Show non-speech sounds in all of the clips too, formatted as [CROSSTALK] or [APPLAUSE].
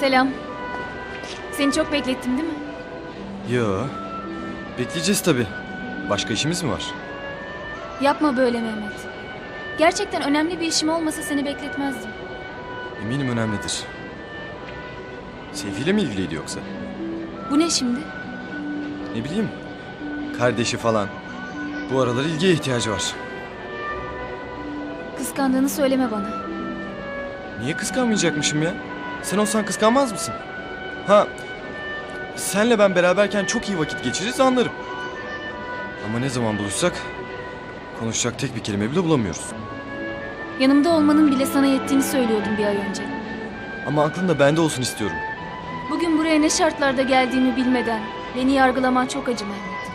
Selam. Seni çok beklettim değil mi? Yo. Bekleyeceğiz tabii. Başka işimiz mi var? Yapma böyle Mehmet. Gerçekten önemli bir işim olmasa seni bekletmezdim. Eminim önemlidir. Seyfi'yle mi ilgiliydi yoksa? Bu ne şimdi? Ne bileyim. Kardeşi falan. Bu aralar ilgiye ihtiyacı var. Kıskandığını söyleme bana. Niye kıskanmayacakmışım ya? Sen olsan kıskanmaz mısın? Ha, senle ben beraberken çok iyi vakit geçiririz anlarım. Ama ne zaman buluşsak konuşacak tek bir kelime bile bulamıyoruz. Yanımda olmanın bile sana yettiğini söylüyordum bir ay önce. Ama aklın da bende olsun istiyorum. Bugün buraya ne şartlarda geldiğimi bilmeden beni yargılaman çok acı Mehmet.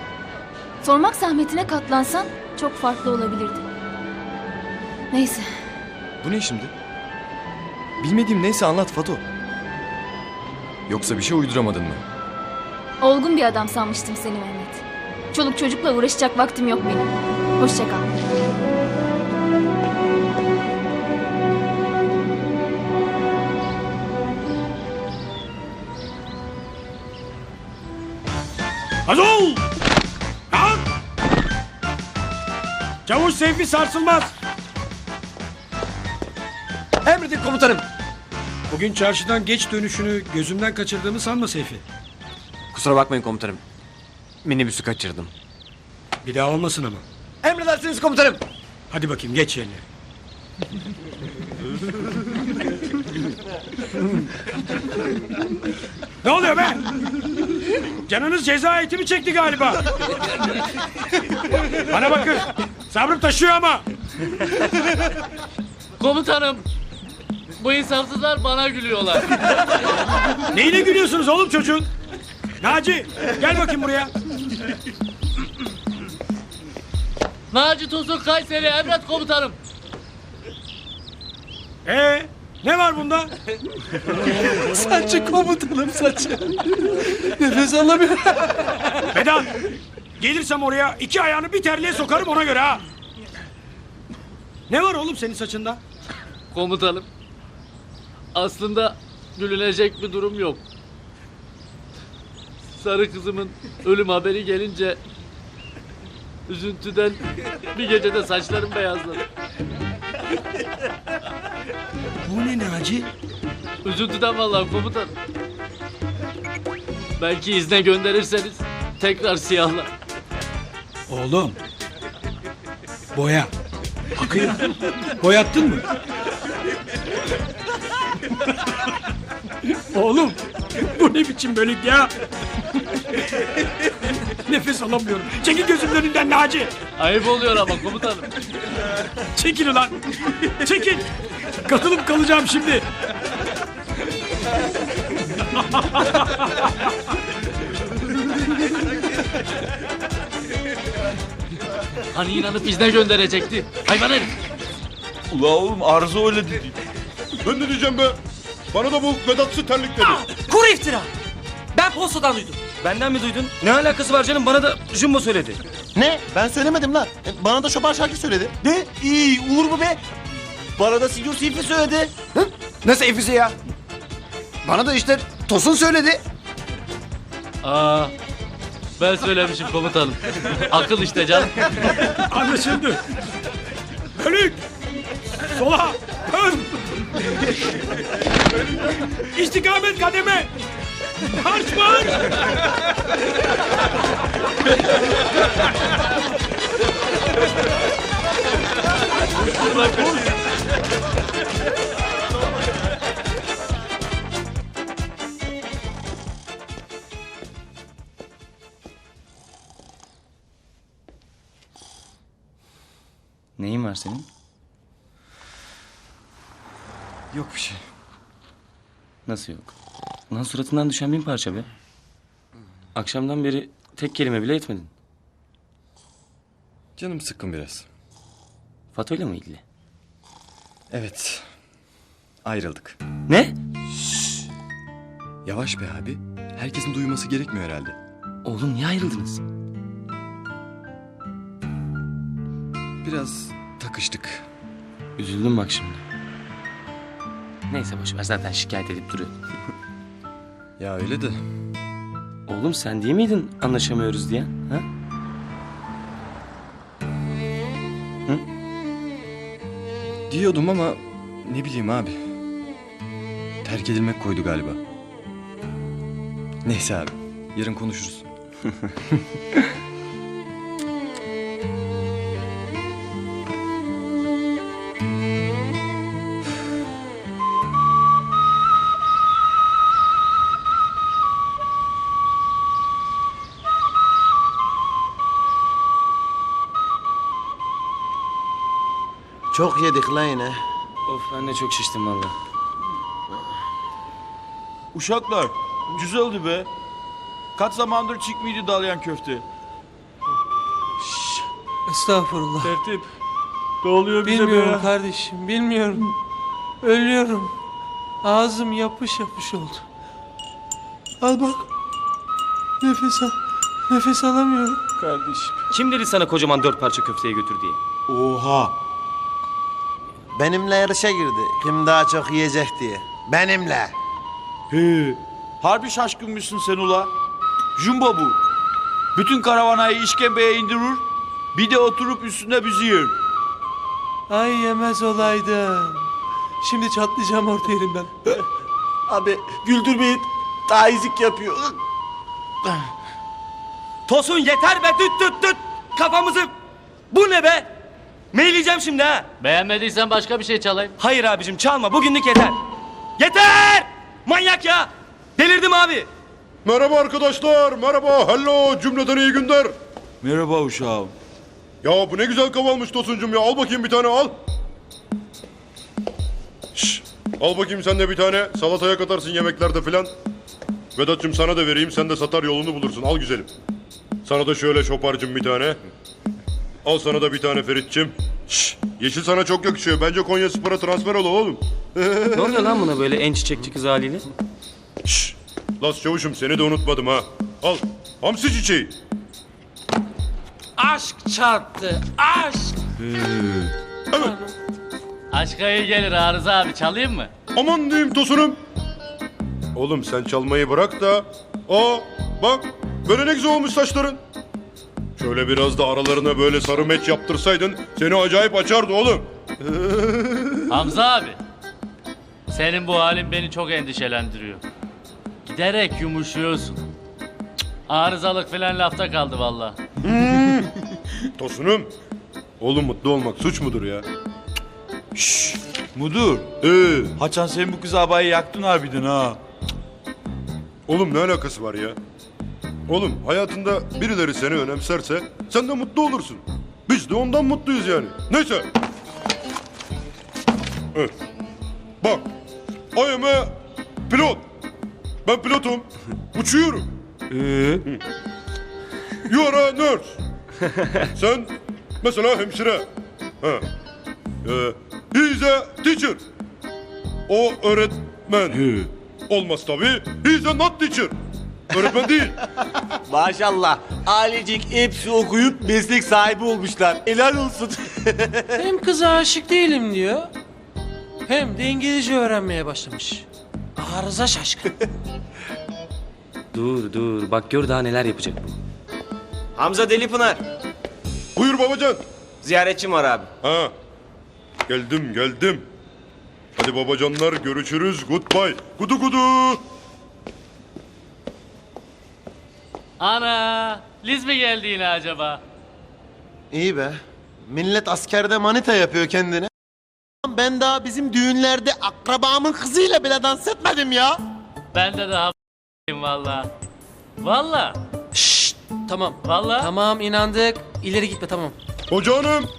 Sormak zahmetine katlansan çok farklı olabilirdi. Neyse, Bu ne şimdi? Bilmediğim neyse anlat Fato. Yoksa bir şey uyduramadın mı? olgun bir adam sanmıştım seni Mehmet. Çoluk çocukla uğraşacak vaktim yok benim. Hoşça kal. Hazol! Kalk! Çavuş Seyfi sarsılmaz. Emredin komutanım. Bugün çarşıdan geç dönüşünü gözümden kaçırdığımı sanma Seyfi. Kusura bakmayın komutanım. Minibüsü kaçırdım. Bir daha olmasın ama. Emredersiniz komutanım. Hadi bakayım geç yerine. ne oluyor be? Canınız ceza eti mi çekti galiba? Bana bakın. Sabrım taşıyor ama. Komutanım. Bu insafsızlar bana gülüyorlar. [LAUGHS] Neyine gülüyorsunuz oğlum çocuğun? Naci gel bakayım buraya. Naci Tosun Kayseri Emret komutanım. Ee, ne var bunda? Saçı komutanım saçı. Nefes alamıyorum. Vedat gelirsem oraya iki ayağını bir terliğe sokarım ona göre ha. Ne var oğlum senin saçında? Komutanım. Aslında gülünecek bir durum yok. Sarı kızımın ölüm haberi gelince üzüntüden bir gecede saçlarım beyazladı. Bu ne Naci? Üzüntüden vallahi komutanım. Belki izne gönderirseniz tekrar siyahlar. Oğlum. Boya. Akıyor. Boyattın mı? Oğlum. Bu ne biçim bölük ya? Nefes alamıyorum. Çekil gözümün önünden Naci. Ayıp oluyor ama komutanım. Çekil ulan. Çekil. Katılıp kalacağım şimdi. Hani inanıp izne gönderecekti. Hayvan herif. Ula oğlum Arzu öyle dedi. Ben ne diyeceğim be? Bana da bu Vedat'sı terlik dedi. Kuru iftira. Ben postadan duydum. Benden mi duydun? Ne alakası var canım? Bana da Jumbo söyledi. Ne? Ben söylemedim lan. E, Bana da Şoban Şakir söyledi. Ne? İyi Uğur mu be? Bana da Sinyor Seyfi söyledi. Hı? Nasıl Efisi ya? Bana da işte Tosun söyledi. Aa, ben söylemişim komutanım. [LAUGHS] Akıl işte canım. Anlaşıldı. Bölük. Sola. Ön. İstikamet kademe. Marş marş. Neyin var senin? Yok bir şey. Nasıl yok? Lan suratından düşen bin parça be. Akşamdan beri tek kelime bile etmedin. Canım sıkkın biraz. Fatoyla mı ilgili? Evet. Ayrıldık. Ne? Yavaş be abi. Herkesin duyması gerekmiyor herhalde. Oğlum niye ayrıldınız? Biraz takıştık. Üzüldüm bak şimdi. Neyse boş ver zaten şikayet edip duruyor. [LAUGHS] Ya öyle de. Oğlum sen değil miydin anlaşamıyoruz diye? Ha? Diyordum ama ne bileyim abi. Terk edilmek koydu galiba. Neyse abi. Yarın konuşuruz. [LAUGHS] Çok yedik lan yine. Of ben de çok şiştim valla. Uşaklar güzeldi be. Kaç zamandır çıkmıyordu dalyan köfte. Estağfurullah. Tertip. Ne oluyor bize Bilmiyorum be? kardeşim, bilmiyorum. Ölüyorum. Ağzım yapış yapış oldu. Al bak. Nefes al. Nefes alamıyorum. Kardeşim. Kim dedi sana kocaman dört parça köfteye götür diye? Oha. Benimle yarışa girdi. Kim daha çok yiyecek diye. Benimle. He. Harbi şaşkınmışsın sen ula. Jumbo bu. Bütün karavanayı işkembeye indirir. Bir de oturup üstünde bizi yer. Ay yemez olaydım. Şimdi çatlayacağım orta yerimden. [LAUGHS] Abi güldürmeyin. Taizlik yapıyor. Tosun yeter be tüt tüt tüt. Kafamızı. Bu ne be? Meyleyeceğim şimdi ha. Beğenmediysen başka bir şey çalayım. Hayır abicim çalma bugünlük yeter. Yeter! Manyak ya. Delirdim abi. Merhaba arkadaşlar. Merhaba. Hello. Cümleten iyi günler. Merhaba uşağım. Ya bu ne güzel kavalmış Tosuncum ya. Al bakayım bir tane al. Şş, al bakayım sen de bir tane. Salataya katarsın yemeklerde filan. Vedat'cığım sana da vereyim. Sen de satar yolunu bulursun. Al güzelim. Sana da şöyle şoparcım bir tane. Al sana da bir tane Ferit'cim. Şş, yeşil sana çok yakışıyor. Bence Konya Spor'a transfer ol oğlum. ne oluyor lan buna böyle en çiçekçi kız haliyle? Şş, Las çavuşum seni de unutmadım ha. Al. Hamsi çiçeği. Aşk çarptı. Aşk. Aşka iyi gelir Arıza abi çalayım mı? Aman diyeyim tosunum. Oğlum sen çalmayı bırak da. Aa bak böyle ne güzel olmuş saçların. Şöyle biraz da aralarına böyle sarı meç yaptırsaydın seni acayip açardı oğlum. Hamza abi. Senin bu halin beni çok endişelendiriyor. Giderek yumuşuyorsun. Arızalık filan lafta kaldı valla. [LAUGHS] Tosunum. Oğlum mutlu olmak suç mudur ya? Mudur. Ee, Haçan sen bu kız abayı yaktın harbiden ha. oğlum ne alakası var ya? Oğlum hayatında birileri seni önemserse sen de mutlu olursun. Biz de ondan mutluyuz yani. Neyse. Evet. Bak. I am a pilot. Ben pilotum. [LAUGHS] Uçuyorum. Ee? You are a nurse. [LAUGHS] Sen mesela hemşire. Ha. Ee, he is a teacher. O öğretmen. Olmaz tabii. He is a not teacher. Öğretmen değil. Maşallah. Ailecik hepsi okuyup meslek sahibi olmuşlar. Helal olsun. [LAUGHS] Hem kıza aşık değilim diyor. Hem de İngilizce öğrenmeye başlamış. Arıza şaşkın. [LAUGHS] Dur dur bak gör daha neler yapacak bu. Hamza Delipınar. Buyur babacan. Ziyaretçim var abi. Ha. Geldim geldim. Hadi babacanlar görüşürüz. Goodbye. Kudu kudu. Ana! Liz mi geldi yine acaba? İyi be. Millet askerde manita yapıyor kendine. Ben daha bizim düğünlerde akrabamın kızıyla bile dans etmedim ya. Ben de daha valla. Valla. Şşt, tamam. Valla. Tamam inandık. İleri gitme tamam. Hoca hanım.